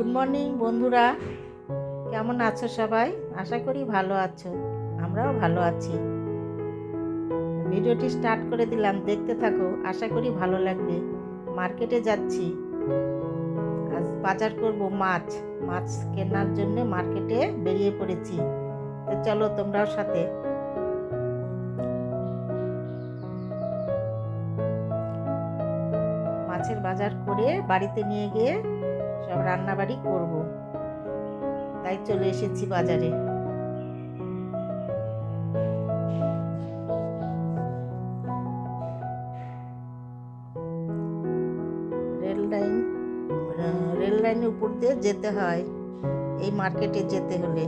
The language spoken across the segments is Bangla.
গুড মর্নিং বন্ধুরা। কেমন আছো সবাই? আশা করি ভালো আছো। আমরাও ভালো আছি। ভিডিওটি স্টার্ট করে দিলাম। দেখতে থাকো। আশা করি ভালো লাগবে। মার্কেটে যাচ্ছি। আজ বাজার করব মাছ। মাছ কেনার জন্য মার্কেটে বেরিয়ে পড়েছি। তো চলো তোমরাও সাথে। মাছের বাজার করে বাড়িতে নিয়ে গিয়ে সব রান্নাবাড়ি করব। তাই চলে এসেছি বাজারে। রেল লাইন রেল লাইনের উপর দিয়ে যেতে হয়, এই মার্কেটে যেতে হলে।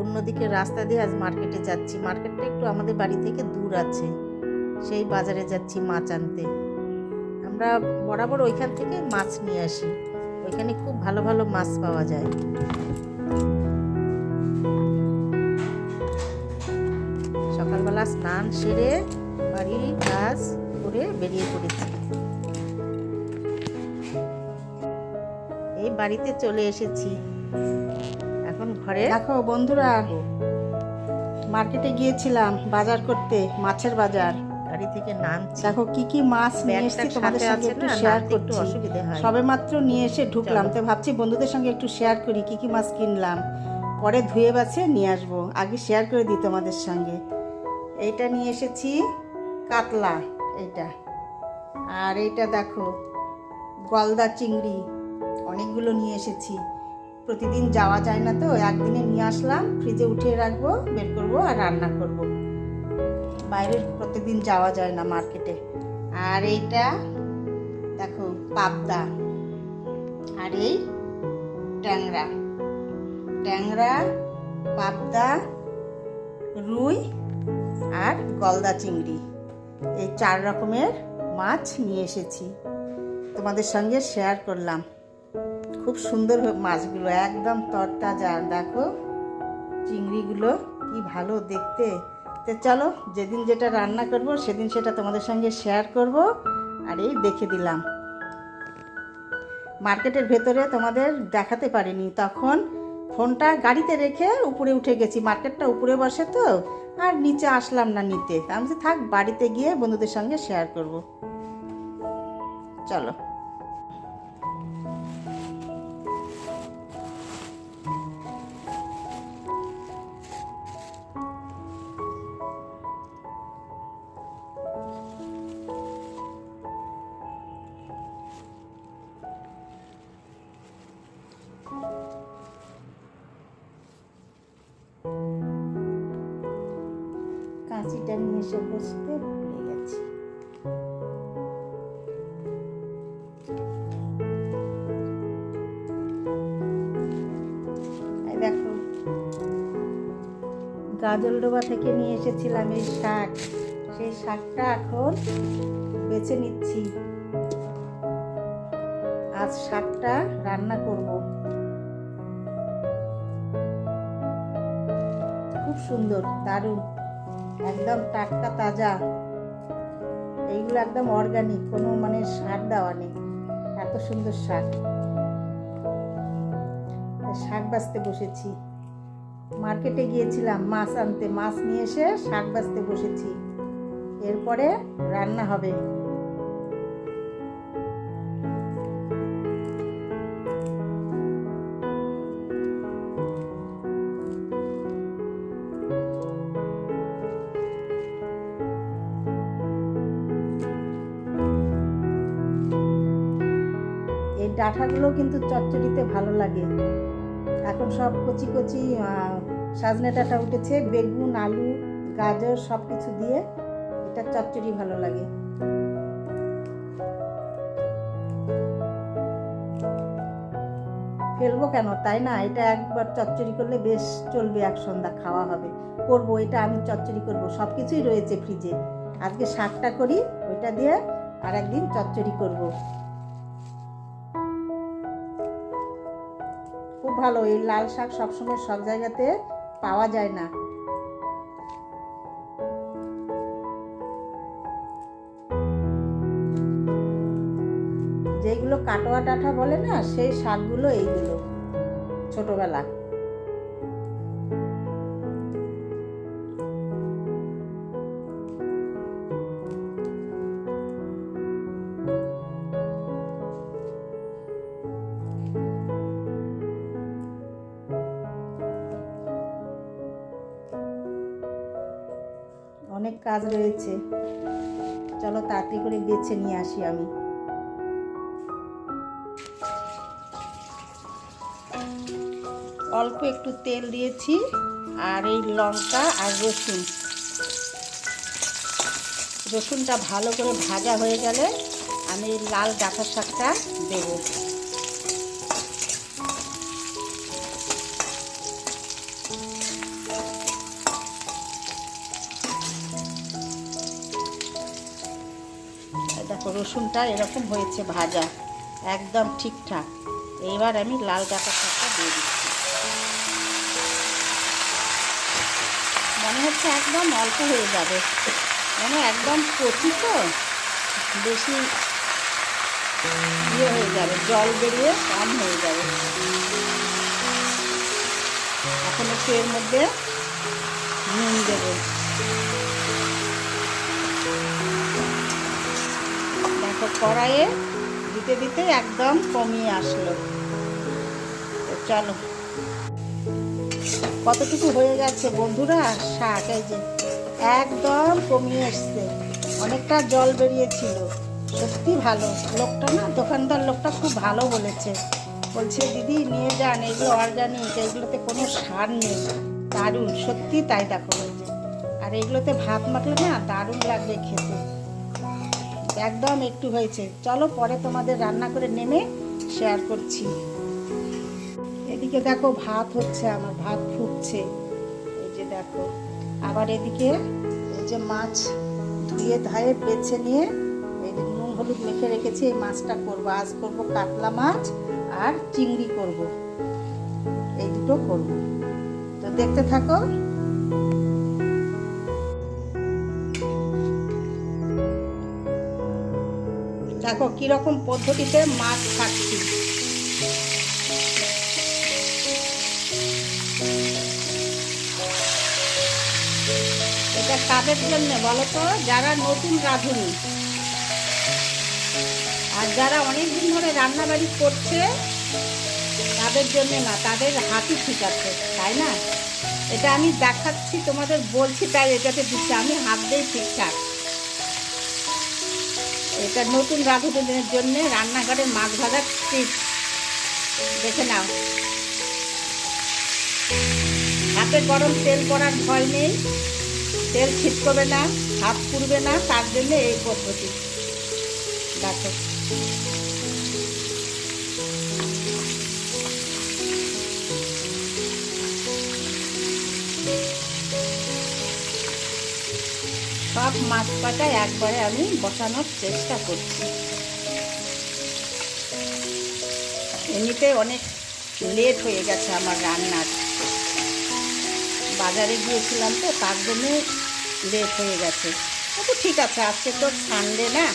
অন্যদিকে রাস্তা দিয়ে আজ মার্কেটে যাচ্ছি। মার্কেটটা একটু আমাদের বাড়ি থেকে দূর আছে। সেই বাজারে যাচ্ছি মাছ আনতে। আমরা বরাবর ওইখান থেকে মাছ নিয়ে আসি। ওইখানে খুব ভালো ভালো মাছ পাওয়া যায়। সকালবেলা স্নান সেরে বাড়ির কাজ করে বেরিয়ে পড়েছি। এই বাড়িতে চলে এসেছি। এখন ঘরে দেখো বন্ধুরা মার্কেটে গিয়েছিলাম বাজার করতে মাছের বাজার। গাড়ি থেকে নামছি। দেখো কি কি মাছ নিয়ে এসেছি তোমাদের সাথে সঙ্গে একটু শেয়ার করছি। অসুবিধা হয় সবে মাত্র নিয়ে এসে ঢুকলাম। তো ভাবছি বন্ধুদের সঙ্গে একটু শেয়ার করি কি কি মাছ কিনলাম। পরে ধুয়ে বাছে নিয়ে আসব। আগে শেয়ার করে দিই তোমাদের সঙ্গে। এইটা নিয়ে এসেছি কাতলা এইটা। আর এইটা দেখো গলদা চিংড়ি অনেকগুলো নিয়ে এসেছি। প্রতিদিন যাওয়া যায় না তো একদিনে নিয়ে আসলাম ফ্রিজে উঠিয়ে রাখব বের করব আর রান্না করব। বাইরে প্রতিদিন যাওয়া যায় না মার্কেটে। আর এইটা, দেখো, পাবদা। আর এই ট্যাংরা। ট্যাংরা, পাবদা, রুই আর গলদা চিংড়ি। এই চার রকমের মাছ নিয়ে এসেছি। তোমাদের সঙ্গে শেয়ার করলাম। খুব সুন্দর মাছগুলো, একদম তরতাজা। দেখো, চিংড়িগুলো কি ভালো দেখতে। তো চলো, যেদিন যেটা রান্না করব, সেদিন সেটা তোমাদের সঙ্গে শেয়ার করব। আর এই দেখে দিলাম। মার্কেটের ভেতরে তোমাদের দেখাতে পারিনি। তখন ফোনটা গাড়িতে রেখে উপরে উঠে গেছি। মার্কেটটা উপরে বসে তো, আর নিচে আসলাম না নিতে। আমি থাক, বাড়িতে গিয়ে বন্ধুদের সঙ্গে শেয়ার করব। চলো। কাঁচিটা নিয়ে এসে বসতে ভুলে গেছি। দেখো গাজলডোবা থেকে নিয়ে এসেছিলাম এই শাক। সেই শাকটা এখন বেছে নিচ্ছি। আজ শাকটা রান্না করব। খুব সুন্দর, দারুণ। একদম টাটকা তাজা। এইগুলো একদম অর্গানিক কোনো মানে সার দেওয়া নেই। এত সুন্দর শাক। শাক বাঁচতে বসেছি। মার্কেটে গিয়েছিলাম মাছ আনতে। মাছ নিয়ে এসে শাক বাঁচতে বসেছি। এরপরে রান্না হবে। ডাঁটাগুলো কিন্তু চচ্চড়িতে ভালো লাগে। এখন সব কচি কচি সজনে ডাঁটা উঠেছে, বেগুন, আলু, গাজর সব কিছু দিয়ে এটা চচ্চড়ি ভালো লাগে। ফেলব কেন? তাই না? এটা একবার চচ্চড়ি করলে বেশ চলবে, এক সন্ধ্যা খাওয়া হবে। করব, এটা আমি চচ্চড়ি করব। সব কিছুই রয়েছে ফ্রিজে আজকে শাকটা করি, ওইটা দিয়ে আর একদিন চচ্চড়ি করব। ভালো, এই লাল শাক সবসময় সব জায়গাতে পাওয়া যায় না। যেগুলো কাটোয়া টাঠা বলে না, সেই শাকগুলো এইগুলো ছোটবেলা। কাজ রয়েছে। চলো তাড়াতাড়ি করে বেছে নিয়ে আসি আমি। অল্প একটু তেল দিয়েছি আর এই লঙ্কা আর রসুন। রসুনটা ভালো করে ভাজা হয়ে গেলে আমি লাল ডাঁটা শাকটা দেবো। রসুনটা এরকম হয়েছে ভাজা, একদম ঠিকঠাক। এইবার আমি লাল ডাঁটা শাকটা দিয়ে দিচ্ছি। মনে হচ্ছে একদম অল্প হয়ে যাবে। মানে একদম কচি তো, বেশি ইয়ে হয়ে যাবে, জল বেরিয়ে কম হয়ে যাবে। এখন একটু এর মধ্যে নুন দেবো। দেখো কড়াইয়ে দিতে দিতে একদম কমিয়ে আসলো। তো চলো। কতটুকু হয়ে গেছে বন্ধুরা? শাক এই যে একদম কমিয়ে এসছে। অনেকটা জল বেরিয়েছিল। সত্যি ভালো। লোকটা না, দোকানদার লোকটা খুব ভালো বলেছে। বলছে, দিদি, নিয়ে যান এগুলো অর্গানিক এগুলোতে কোনো সার নেই। দারুণ। সত্যি তাই দেখো আর এগুলোতে ভাত মাখলে না দারুণ লাগবে খেতে। একদম একটু হয়েছে। চলো পরে তোমাদের রান্না করে নেমে শেয়ার করছি। এদিকে দেখো ভাত হচ্ছে আমার, ভাত ফুটছে। এই যে দেখো, আবার এদিকে এই যে মাছ ধুয়ে ধায়ে বেছে নিয়ে এই যে নুন হলুদ মেখে রেখেছি, এই মাছটা করব। আজ করব কাতলা মাছ আর চিংড়ি করব। এই দুটো করব। তো দেখতে থাকো। দেখো কীরকম পদ্ধতিতে মাছ খাচ্ছি এটা কাদের জন্য বলো তো? যারা নতুন রাঁধুনি। আর যারা অনেক দিন ধরে রান্নাবাড়ি করছে, তাদের জন্য না, তাদের ঠিক আছে, তাই না? এটা আমি দেখাচ্ছি, তোমাদের বলছি, তাই এটাতে দিচ্ছি। আমি হাত দিয়ে ঠিকঠাক। এটা নতুন রাঁধুনিদের জন্য রান্নাঘরে মাছ ভাজার টিপ দেখে নাও। হাতে গরম তেল করার ভয় নেই। তেল ছিটকবে না হাত পুড়বে না, তার জন্য এই পদ্ধতি। দেখো। সব মাছ কাটা একবারে আমি বসানোর চেষ্টা করছি। এমনিতে অনেক লেট হয়ে গেছে আমার রান্নার। বাজারে গিয়েছিলাম তো, তার জন্য লেট হয়ে গেছে। কিন্তু ঠিক আছে, আজকে তো সানডে না।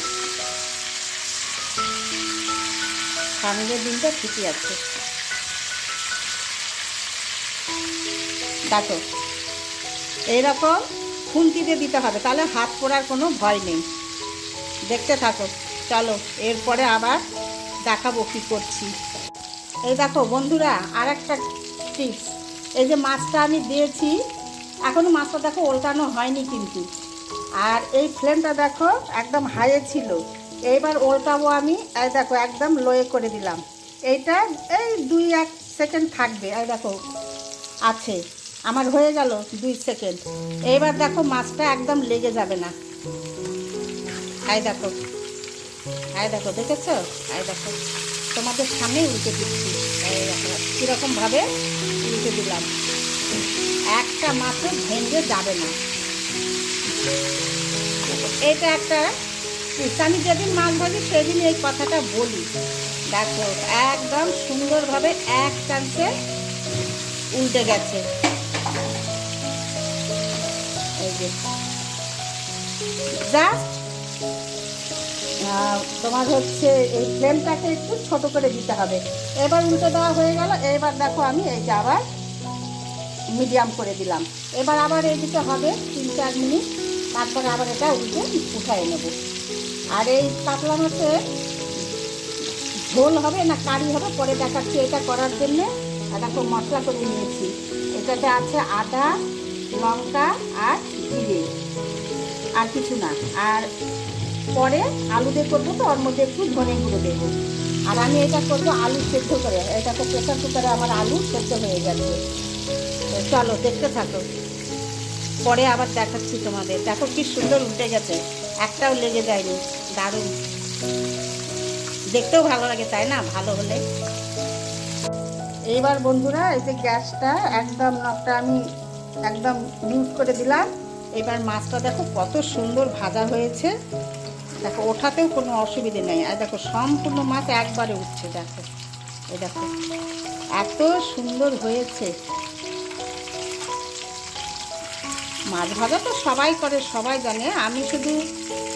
সানডে দিনটা ঠিকই আছে। দেখো, এইরকম খুন্তিতে দিতে হবে, তাহলে হাত পোড়ার কোনো ভয় নেই। দেখতে থাকো, চলো, এরপরে আবার দেখাবো কী করছি। এই দেখো বন্ধুরা আর একটা টিপস এই যে মাছটা আমি দিয়েছি এখনও মাছটা দেখো ওল্টানো হয়নি কিন্তু। আর এই ফ্লেমটা দেখো একদম হাইয়ে ছিল। এইবার ওল্টাবো আমি, এই দেখো একদম লোয়ে করে দিলাম। এইটা এই দুই এক সেকেন্ড থাকবে, এই দেখো, আছে। আমার হয়ে গেল দুই সেকেন্ড। এইবার দেখো মাছটা একদম লেগে যাবে না। আই দেখো। আই দেখো, দেখেছ? আই দেখো। তোমাদের সামনে উল্টে দিচ্ছি। কীরকমভাবে উল্টে দিলাম। একটা মাছও ভেঙে যাবে না। এটা একটা আমি যেদিন মাছ ভাজি, সেদিন এই কথাটা বলি। দেখো, একদম সুন্দরভাবে এক চান্সে উল্টে গেছে। এই জাস্ট তোমার হচ্ছে এই ফ্লেমটাকে একটু ছোট করে দিতে হবে। এবার উল্টে দেওয়া হয়ে গেল, এবার দেখো আমি এই যে আবার মিডিয়াম করে দিলাম। এবার আবার এদিকে হবে তিন চার মিনিট, তারপরে আবার এটা উল্টে উঠায় নেব। আর এই কাতলা মাছের ঝোল হবে না কারি হবে, পরে দেখাচ্ছি এটা করার জন্য। দেখো মশলা করে নিয়েছি। এটাতে আছে আদা, লঙ্কা আর জিরে আর কিছু না। আর পরে আলু দিয়ে করব তো, ওর মধ্যে একটু ধনে গুঁড়ো দেবো। আর আমি এটা করব আলু সেদ্ধ করে। এটা তো প্রেশার কুকারে আমার আলু সেদ্ধ হয়ে গেছে। তো চলো, দেখতে থাকো। পরে আবার দেখাচ্ছি তোমাদের। দেখো কি সুন্দর উঠে গেছে। একটাও লেগে যায়নি। দারুণ। দেখতেও ভালো লাগে, তাই না? ভালো হলে। এইবার বন্ধুরা, এই যে গ্যাসটা একদম নখটা আমি একদম মিউট করে দিলাম। এবার মাছটা দেখো কত সুন্দর ভাজা হয়েছে। দেখো, ওঠাতেও কোনো অসুবিধে নেই। আর দেখো, সম্পূর্ণ মাছ একবারে উঠছে, দেখো। এই দেখো, এত সুন্দর হয়েছে। মাছ ভাজা তো সবাই করে, সবাই জানে। আমি শুধু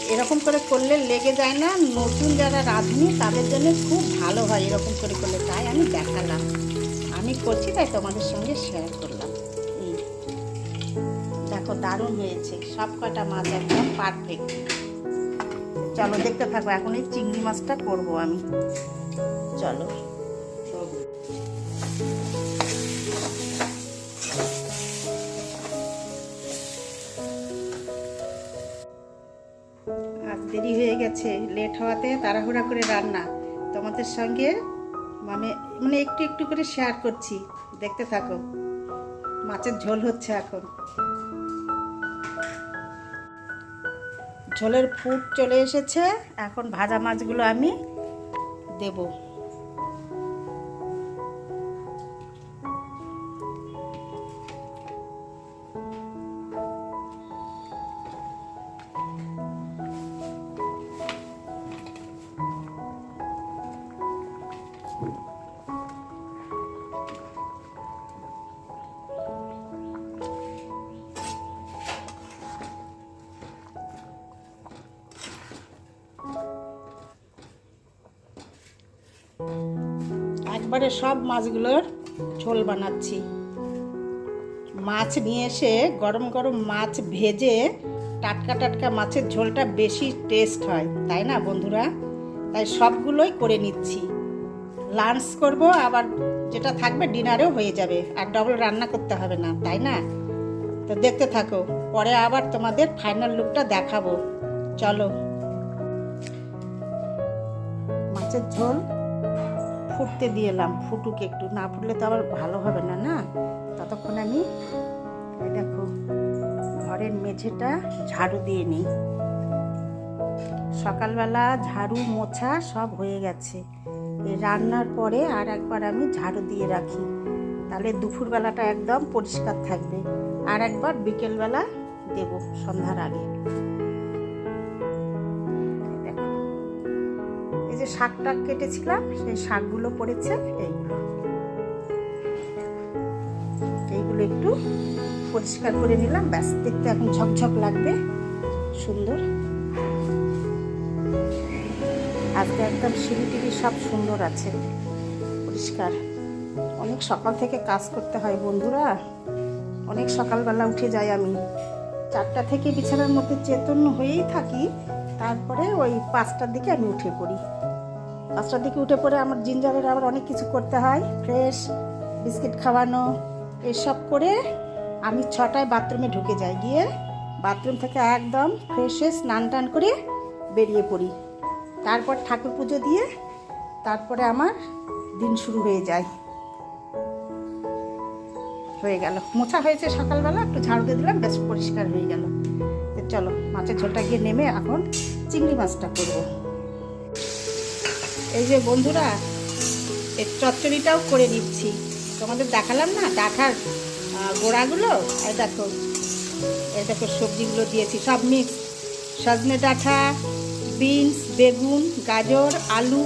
এরকম করে করলে লেগে যায় না, নতুন যারা রাঁধুনি, তাদের জন্য খুব ভালো হয় এরকম করে করলে। তাই আমি দেখালাম। আমি করছি, তাই তোমাদের সঙ্গে শেয়ার করলাম। দেখো দারুণ হয়েছে। সব কটা মাছ একদম পারফেক্ট চলো, দেখতে থাকো এখন এই চিংড়ি মাছটা করব আমি। চলো। দেরি হয়ে গেছে লেট হওয়াতে তাড়াহুড়া করে রান্না। তোমাদের সঙ্গে মানে মানে একটু একটু করে শেয়ার করছি। দেখতে থাকো, মাছের ঝোল হচ্ছে এখন। ঝোলের ফুট চলে এসেছে। এখন ভাজা মাছগুলো আমি দেব। একবারে সব মাছগুলোর ঝোল বানাচ্ছি। মাছ নিয়ে এসে গরম গরম মাছ ভেজে টাটকা টাটকা মাছের ঝোলটা বেশি টেস্ট হয়, তাই না বন্ধুরা? তাই সবগুলোই করে নিচ্ছি। লাঞ্চ করব, আবার যেটা থাকবে ডিনারেও হয়ে যাবে, আর ডবল রান্না করতে হবে না, তাই না? তো দেখতে থাকো, পরে আবার তোমাদের ফাইনাল লুকটা দেখাবো। চলো। মাছের ঝোল ফুটতে দিয়ে এলাম। ফুটুক একটু, না ফুটলে তো আবার ভালো হবে না না? ততক্ষণ আমি এই দেখো, ঘরের মেঝেটা ঝাড়ু দিয়ে নিই। সকালবেলা ঝাড়ু, মোছা সব হয়ে গেছে। রান্নার পরে আর একবার আমি ঝাড়ু দিয়ে রাখি। তাহলে দুপুরবেলাটা একদম পরিষ্কার থাকবে। আর একবার বিকেলবেলা দেব সন্ধ্যার আগে। এই যে শাক টাক কেটেছিলাম, সেই শাকগুলো পড়েছে, এইগুলো এইগুলো একটু পরিষ্কার করে নিলাম, ব্যাস, দেখতে এখন ঝকঝক লাগবে, সুন্দর। আজকে একদম সিঁড়ি টিড়ি সব সুন্দর আছে, পরিষ্কার। অনেক সকাল থেকে কাজ করতে হয় বন্ধুরা, অনেক সকালবেলা উঠে যাই আমি। চারটা থেকে বিছানার মধ্যে চেতন্য হয়েই থাকি, তারপরে ওই পাঁচটার দিকে আমি উঠে পড়ি। পাঁচটার দিকে উঠে পড়ে আমার জিঞ্জারের আবার অনেক কিছু করতে হয়। ফ্রেশ বিস্কিট খাওয়ানো, এসব করে আমি ছটায় বাথরুমে ঢুকে যাই। গিয়ে বাথরুম থেকে একদম ফ্রেশে স্নান টান করে বেরিয়ে পড়ি। তারপর ঠাকুর পুজো দিয়ে তারপরে আমার দিন শুরু হয়ে যায়। হয়ে গেল। মোছা হয়েছে সকালবেলা, একটু ঝাড়ু দিয়ে দিলাম, বেশ পরিষ্কার হয়ে গেল। চলো, মাছের ঝোলটা গিয়ে নেমে এখন চিংড়ি মাছটা করব। এই যে বন্ধুরা এর চচ্চড়িটাও করে নিচ্ছি। তোমাদের দেখালাম না ডাঁটার গোড়াগুলো? এই দেখো এই দেখো সবজিগুলো দিয়েছি, সব মিক্স সজনে ডাঁটা বিনস বেগুন, গাজর, আলু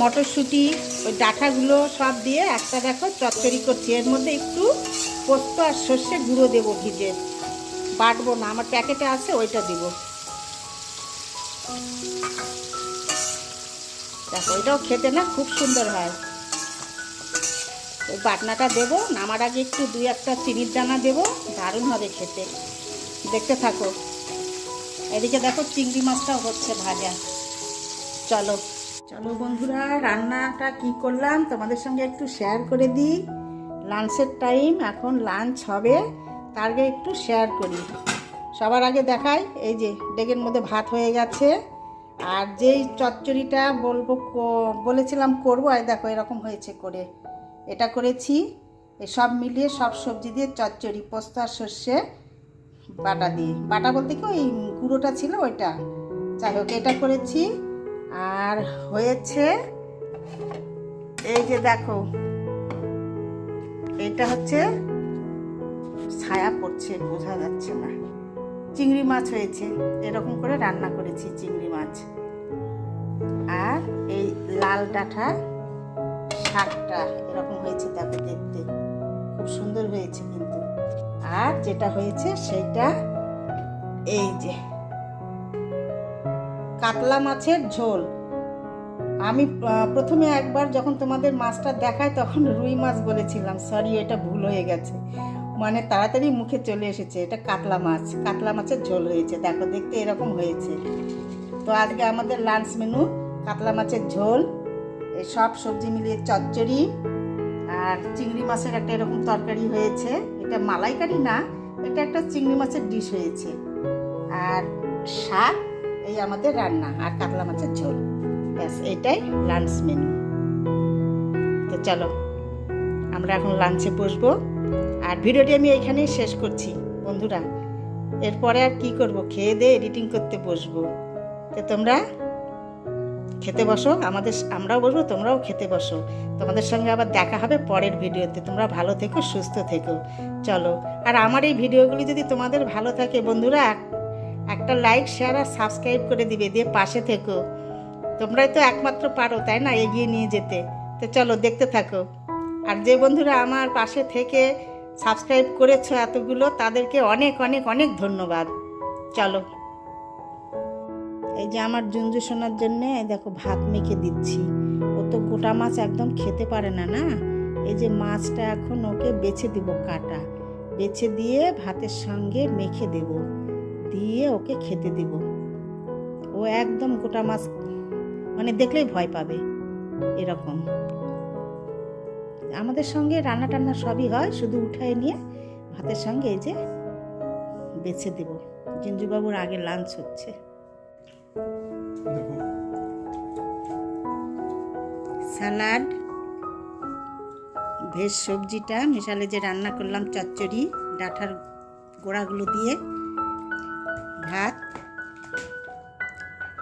মটরশুঁটি, ওই ডাঁটাগুলো সব দিয়ে একটা দেখো চচ্চড়ি করছি। এর মধ্যে একটু পোস্ত আর সর্ষে গুঁড়ো দেবো ভিজে। বাটবো না, আমার প্যাকেটে আছে, ওইটা দেবো। দেখো, এটাও খেতে না খুব সুন্দর হয়। ওই বাটনাটা দেবো, নামার আগে একটু দুই একটা চিনির দানা দেবো, দারুণ হবে খেতে। দেখতে থাকো। এদিকে দেখো চিংড়ি মাছটাও হচ্ছে ভাজা। চলো। চলো বন্ধুরা, রান্নাটা কি করলাম তোমাদের সঙ্গে একটু শেয়ার করে দিই। লাঞ্চের টাইম এখন লাঞ্চ হবে, তার আগে একটু শেয়ার করি। সবার আগে দেখাই, এই যে ডেগের মধ্যে ভাত হয়ে গেছে। আর যেই চচ্চড়িটা বলব বলেছিলাম করব, আর দেখো এরকম হয়েছে করে। এটা করেছি সব মিলিয়ে সব সবজি দিয়ে চচ্চড়ি, পোস্ত আর সর্ষে বাটা দিয়ে। বাটা বলতে কি ওই গুঁড়োটা ছিল ওইটা। যাই হোক, এটা করেছি। আর হয়েছে, এই যে দেখো, এটা হচ্ছে ছায়া পড়ছে, বোঝা যাচ্ছে না। চিংড়ি মাছ হয়েছে। এরকম করে রান্না করেছি চিংড়ি মাছ। আর এই লাল ডাঁটা শাকটা এরকম হয়েছে তাকে দেখতে। খুব সুন্দর হয়েছে কিন্তু। আর যেটা হয়েছে সেটা এই যে, কাতলা মাছের ঝোল। আমি প্রথমে একবার যখন তোমাদের মাছটা দেখায় তখন রুই মাছ বলেছিলাম, সরি, এটা ভুল হয়ে গেছে। মানে তাড়াতাড়ি মুখে চলে এসেছে, এটা কাতলা মাছ। কাতলা মাছের ঝোল হয়েছে, দেখো দেখতে এরকম হয়েছে। তো আজকে আমাদের লাঞ্চ মেনু কাতলা মাছের ঝোল, এই সব সবজি মিলিয়ে চচ্চড়ি, আর চিংড়ি মাছের একটা এরকম তরকারি হয়েছে। এটা মালাইকারি না, এটা একটা চিংড়ি মাছের ডিশ হয়েছে। আর শাক, এই আমাদের রান্না, আর কাতলা মাছের ঝোল। ব্যাস, এটাই লাঞ্চ মেনু তো চলো, আমরা এখন লাঞ্চে বসবো। আর ভিডিওটি আমি এখানেই শেষ করছি, বন্ধুরা। এরপরে আর কি করব? খেয়ে দিয়ে এডিটিং করতে বসবো। তো তোমরা খেতে বসো, আমাদের আমরাও বসবো, তোমরাও খেতে বসো। তোমাদের সঙ্গে আবার দেখা হবে পরের ভিডিওতে। তোমরা ভালো থেকো, সুস্থ থেকো। চলো, আর আমার এই ভিডিওগুলি যদি তোমাদের ভালো থাকে, বন্ধুরা একটা লাইক শেয়ার আর সাবস্ক্রাইব করে দিবে, দিয়ে পাশে থেকো। তোমরাই তো একমাত্র পারো, তাই না? এগিয়ে নিয়ে যেতে। তো চলো, দেখতে থাকো। আর যে বন্ধুরা আমার পাশে থেকে সাবস্ক্রাইব করেছ এতগুলো, তাদেরকে অনেক অনেক অনেক ধন্যবাদ। চলো। এই যে আমার জুঞ্জু শোনার জন্য দেখো ভাত মেখে দিচ্ছি। ও তো গোটা মাছ একদম খেতে পারে না না? এই যে মাছটা এখন ওকে বেছে দিব কাটা। বেছে দিয়ে ভাতের সঙ্গে মেখে দেব। দিয়ে ওকে খেতে দিব। ও একদম গোটা মাছ মানে দেখলেই ভয় পাবে। এরকম। আমাদের সঙ্গে রান্না টান্না সবই হয়, শুধু উঠায় নিয়ে ভাতের সঙ্গে এই যে বেছে দেব। জিঞ্জুবাবুর আগে লাঞ্চ হচ্ছে। স্যালাড ভেজ সবজিটা, মিশালে যে রান্না করলাম চচ্চড়ি ডাঁটার গোড়াগুলো দিয়ে, ভাত,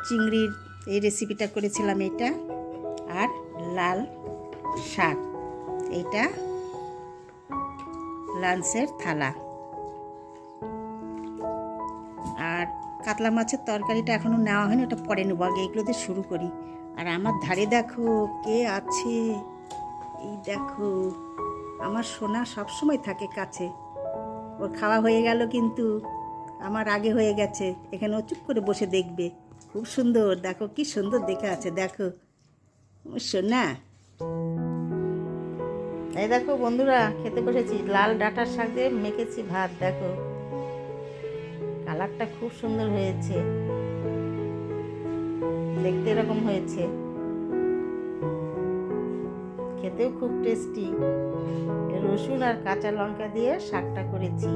চিংড়ির এই রেসিপিটা করেছিলাম এটা, আর লাল শাক। এইটা লাঞ্চের থালা। আর কাতলা মাছের তরকারিটা এখনও নেওয়া হয়নি, ওটা পরে নেব, আগে এগুলো দিয়ে শুরু করি। আর আমার ধারে দেখো কে আছে? এই দেখো, আমার সোনা সবসময় থাকে কাছে। ওর খাওয়া হয়ে গেল কিন্তু, আমার আগে হয়ে গেছে। এখানে ও চুপ করে বসে দেখবে। খুব সুন্দর, দেখো কি সুন্দর দেখে আছে, দেখো। সোনা। এই দেখো বন্ধুরা, খেতে বসেছি। লাল ডাঁটার শাক দিয়ে মেখেছি ভাত, দেখো। কালারটা খুব সুন্দর হয়েছে। দেখতে এরকম হয়েছে। খেতেও খুব টেস্টি রসুন আর কাঁচা লঙ্কা দিয়ে শাকটা করেছি।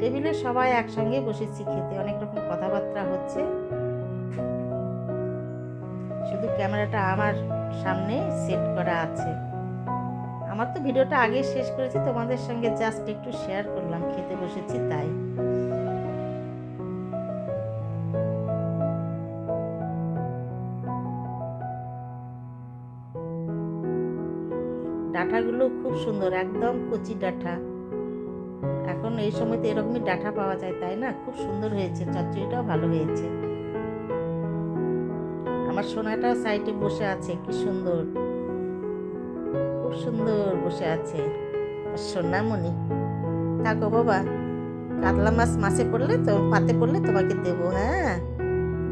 টেবিলে সবাই একসঙ্গে বসেছি খেতে। অনেক রকম কথাবার্তা হচ্ছে। শুধু ক্যামেরাটা আমার সামনে সেট করা আছে। আমার তো ভিডিওটা আগে শেষ করেছি, তোমাদের সঙ্গে জাস্ট একটু শেয়ার করলাম, খেতে বসেছি তাই। ডাঁটাগুলো খুব সুন্দর, একদম কচি ডাঁটা। এখন এই সময় তো এরকমই ডাঁটা পাওয়া যায়, তাই না? খুব সুন্দর হয়েছে, চচ্চড়িটাও ভালো হয়েছে। আমার সোনাটাও সাইডে বসে আছে, কি সুন্দর। সুন্দর বসে আছে। সোনামণি থাকো বাবা, কাতলা মাছ মাছে পড়লে তো, পাতে পড়লে তোমাকে দেব হ্যাঁ?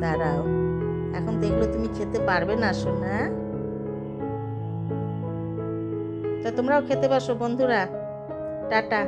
দাঁড়াও, এখন তো এগুলো তুমি খেতে পারবে না, সোনা। তা তোমরাও খেতে পারছ বন্ধুরা। টাটা।